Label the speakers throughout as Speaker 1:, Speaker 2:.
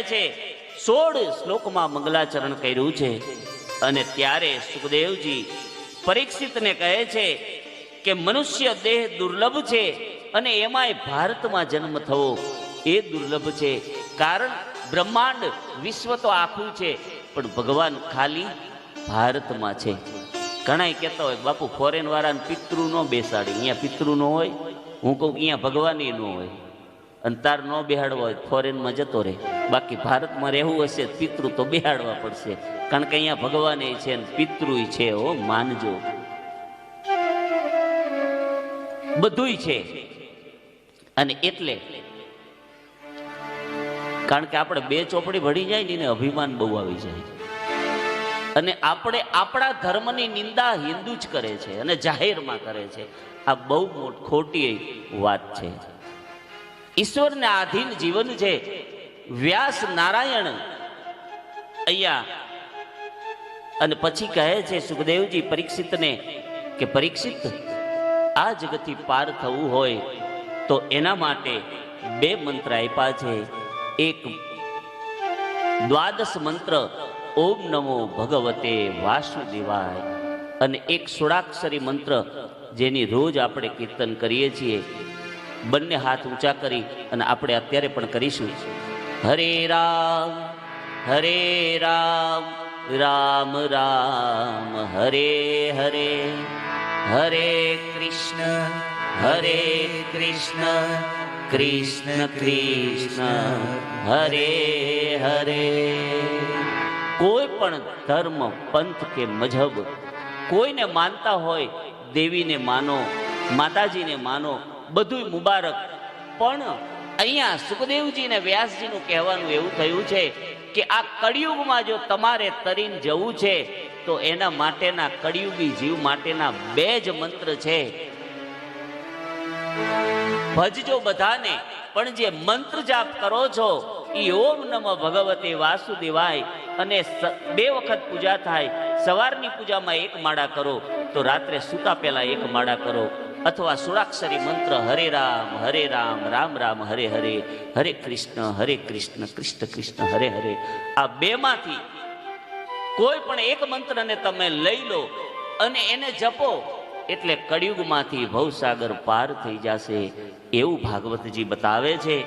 Speaker 1: છે, સોળ શ્લોકમાં મંગલાચરણ કર્યું છે. અને ત્યારે સુખદેવજી પરીક્ષિતને કહે છે કે, મનુષ્ય દેહ દુર્લભ છે અને એમાંય ભારતમાં જન્મ થવો એ દુર્લભ છે. કારણ બ્રહ્માંડ વિશ્વ તો આખું છે, પણ ભગવાન ખાલી ભારતમાં છે. ઘણા કહેતા હોય, બાપુ ફોરેન વાળાને પિતૃ ન બેસાડે. અહીંયા પિતૃ ન હોય. હું કહું, અહીંયા ભગવાન ન હોય. અને તાર ન બેહાડવા હોય, ફોરેનમાં જતો રહે. બાકી ભારતમાં રહેવું હશે, પિતૃ તો બેહાડવા પડશે. કારણ કે અહીંયા ભગવાન છે અને પિતૃ છે, હો, માનજો. બધુંય છે. અને એટલે, કારણ કે આપણે બે ચોપડી ભળી જાય ને, એને અભિમાન બહુ આવી જાય. અને આપણે આપણા ધર્મની નિંદા હિન્દુ જ કરે છે અને જાહેરમાં કરે છે. આ બહુ ખોટી વાત છે. ઈશ્વરને આધીન જીવન છે. વ્યાસ નારાયણ અહીંયા અને પછી કહે છે, સુખદેવજી, પરીક્ષિતને કે પરીક્ષિત, આ જગતથી પાર થવું હોય તો એના માટે બે મંત્ર આપ્યા છે. એક, દ્વાદશ મંત્ર, ઓમ નમો ભગવતે વાસુદેવાય. અને એક સોળાક્ષરી મંત્ર, જેની રોજ આપણે કીર્તન કરીએ છીએ. બંને હાથ ઊંચા કરી અને આપણે અત્યારે પણ કરીશું. હરે રામ હરે રામ રામ રામ, હરે હરે હરે કૃષ્ણ હરે કૃષ્ણ કૃષ્ણ કૃષ્ણ, હરે હરે. કોઈ પણ ધર્મ, પંથ કે મજહબ કોઈને માનતા હોય, દેવીને માનો, માતાજીને માનો બધું મુબારક. પણ અહીંયા સુખદેવજી ને વ્યાસજીનું કહેવાનું એવું થયું છે કે આ કળિયુગમાં જો તમારે તરીને જવું છે, તો એના માટેના કળિયુગી જીવ માટેના બે જ મંત્ર છે. ભજજો બધાને, પણ જે મંત્ર જાપ કરો છો, ઈ ઓમ નમઃ ભગવતે વાસુદેવાય અને બે વખત પૂજા થાય, સવારની પૂજામાં એક માળા કરો, તો રાત્રે સૂતા પહેલા એક માળા કરો. અથવા સુરાક્ષરી મંત્ર હરે રામ હરે રામ રામ રામ, હરે હરે હરે કૃષ્ણ હરે કૃષ્ણ કૃષ્ણ કૃષ્ણ, હરે હરે. આ બેમાંથી કોઈ પણ એક મંત્રને તમે લઈ લો અને એને જપો, એટલે કળિયુગમાંથી ભવસાગર પાર થઈ જશે એવું ભાગવતજી બતાવે છે.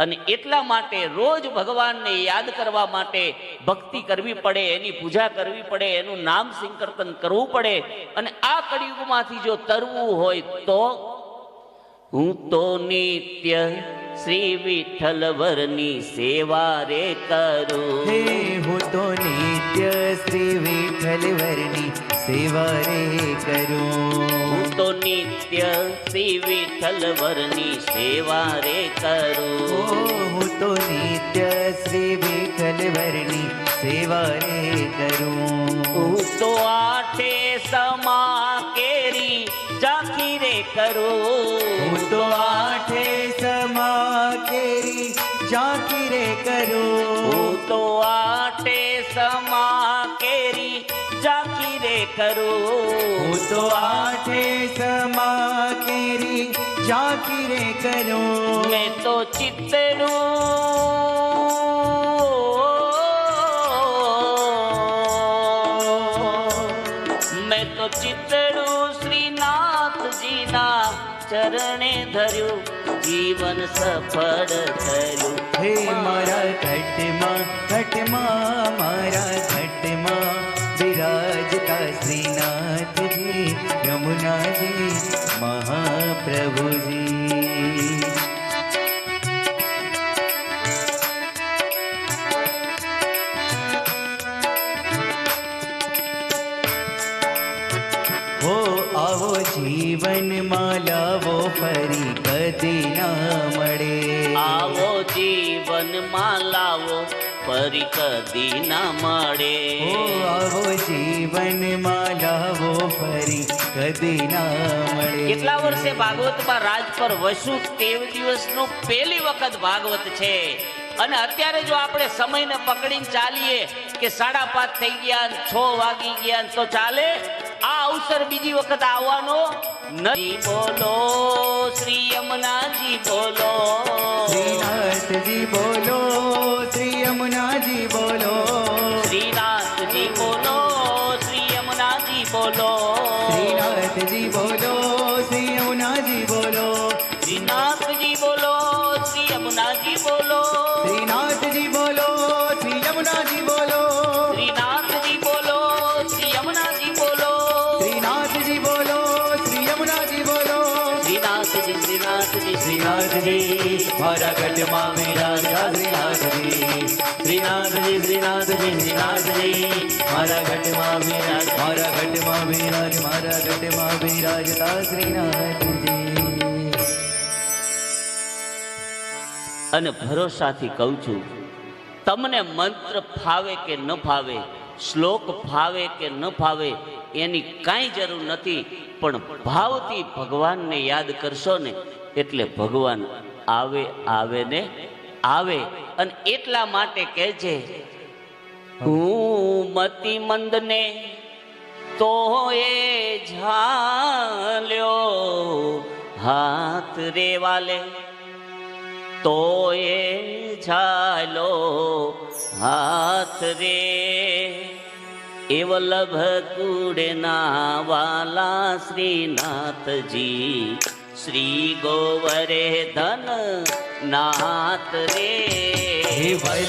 Speaker 1: અને એટલા માટે રોજ ભગવાનને યાદ કરવા માટે ભક્તિ કરવી પડે, એની પૂજા કરવી પડે, એનું નામ સંકર્તન કરવું પડે. અને આ કળિયુગમાંથી જો તરવું હોય તો? હું તો નિત્ય શ્રી વિઠ્ઠલ વરની સેવા રે કરું.
Speaker 2: હું તો નિત્ય શ્રી વિઠ્ઠલ વરની સેવા રે કરું
Speaker 1: હું તો નિત્ય શ્રી વિઠ્ઠલ વરની સેવા રે કરું
Speaker 2: હું તો નિત્ય શ્રી વિઠ્ઠલ વરની સેવા રે કરું
Speaker 1: હું તો આઠે સમા કેરી જાખી રે કરું
Speaker 2: હું તો આઠે સમા કેરી જાકી કરો.
Speaker 1: હું તો આટે સમા કેરી જાકીરે કરો.
Speaker 2: હું તો આટે સમા કેરી જાકીરે કરો.
Speaker 1: મેં તો ચિતડું મેં તો ચિતડું શ્રીનાથજીના ચરણે ધર્યું. જીવન સફળ થયું.
Speaker 2: હે મારા ઘટમાં ઘટમાં મારા ઘટમાં વિરાજતા શ્રીનાથજી યમુનાજી મહાપ્રભુજી. જીવનમાં લાવો ફરી કદી ના મળે.
Speaker 1: આવો જીવનમાં લાવો ફરી કદી ના મળે.
Speaker 2: આવો જીવનમાં લાવો ફરી કદી ના મળે.
Speaker 1: કેટલા વર્ષે ભાગવતમાં રાજ પર વસુ તેવ દિવસનું પહેલી વખત ભાગવત છે? અને અત્યારે જો આપણે સમયને પકડીને ચાલીએ કે સાડા પાંચ થઈ ગયા છ વાગી ગયા તો ચાલે? આ અવસર બીજી વખત આવવાનો નથી. બોલો શ્રી યમુનાજી બોલો.
Speaker 2: શ્રીનાથજી બોલો શ્રી યમુનાજી બોલો.
Speaker 1: શ્રીનાથજી બોલો શ્રી યમુનાજી બોલો.
Speaker 2: શ્રીનાથજી બોલો મારા ગઢમાં વિરાજા શ્રીનાથજી શ્રીનાથજી શ્રીનાથજી શ્રીનાથજી. મારા ગઢમાં વિરાજ, મારા ગઢમાં વિરાજ, મારા ગઢમાં વિરાજતા શ્રીનાથજી
Speaker 1: અને ભરોસાથી કહું છું, તમને મંત્ર ફાવે કે ન ફાવે, શ્લોક ફાવે કે ન ફાવે, એની કાંઈ જરૂર નથી, પણ ભાવથી ભગવાનને યાદ કરશો ને, એટલે ભગવાન આવે આવે ને આવે. અને એટલા માટે કહે છે હું મતિ મંદને તો એ ઝાલ્યો હાથ રે વાલે તો એ ઝાલો હાથ રે. એ વલ્લભ કુડના વાલા શ્રીનાથજી શ્રી ગોવરે ધન નાથ રે